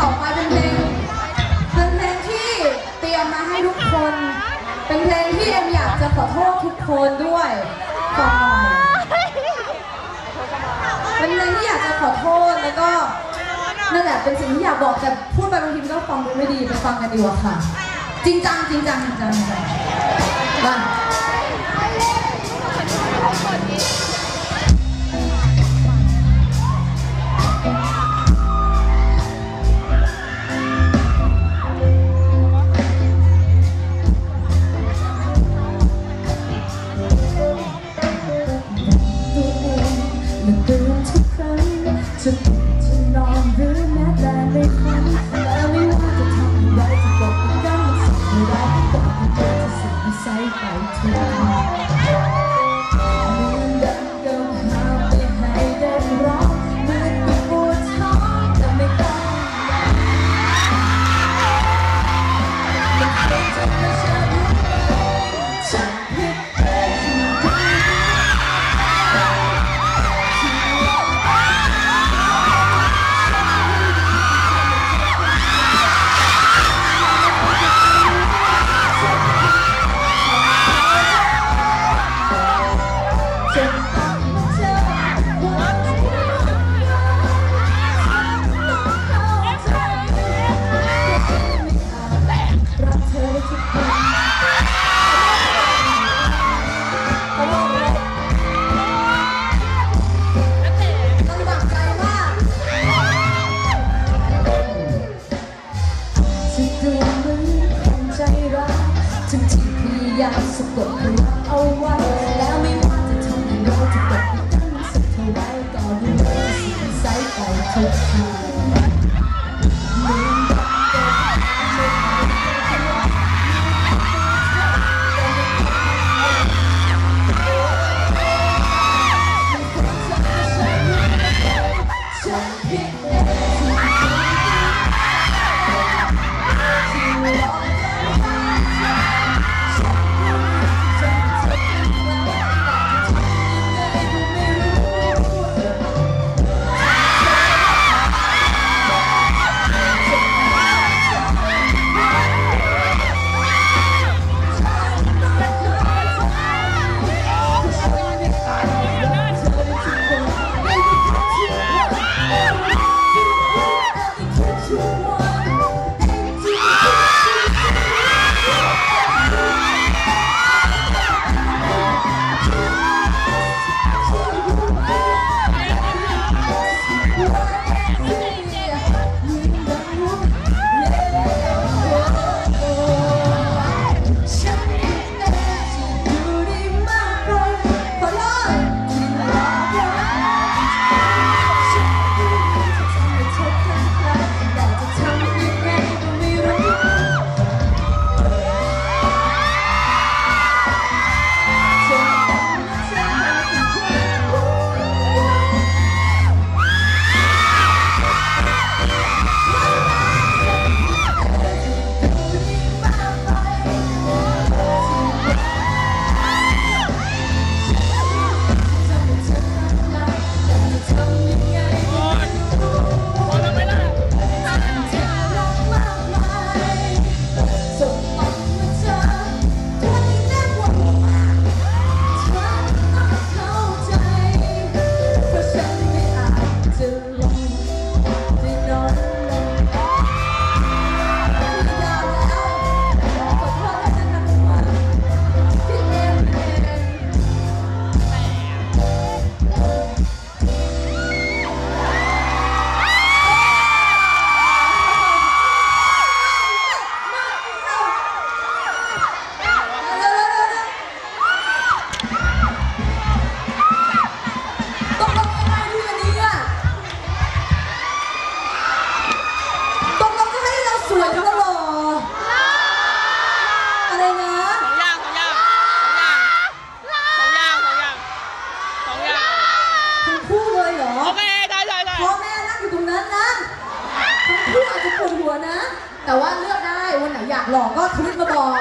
ต่อไปเป็นเพลงเป็นเพลงที่เตรียมมาให้ทุกคน เป็นเพลงที่เอ็มอยากจะขอโทษทุกคนด้วยฟังหน่อยเป็นเพลงที่อยากจะขอโทษแล้วก็นั่นแหละเป็นสิ่งที่อยากบอกแต่พูดไปบางทีก็ฟังดูไม่ดีไปฟังกันดีกว่าค่ะ จริงจังจริงจังจริงจังจริงจังมา นจะนอนหรือแม้แต่ในฝันแต่ไม่ว่าจะทำอะไรจะบอกอีกครั้งมันสิ่งใดก็บอกอีกครั้งจะสิ่งที่ใส่ไปทุก สะกดพลังเอาไว้ แล้วไม่ว่าจะทำยังไงจะตกอีกครั้งสักเท่าไรก็รู้ว่าสิ่งใส่ไปทุกทาง นั้นนะทั้งคู่อาจจะปวดหัวนะ แต่ว่าเลือกได้วันไหนอยากหล่อก็ทวิตมาบอก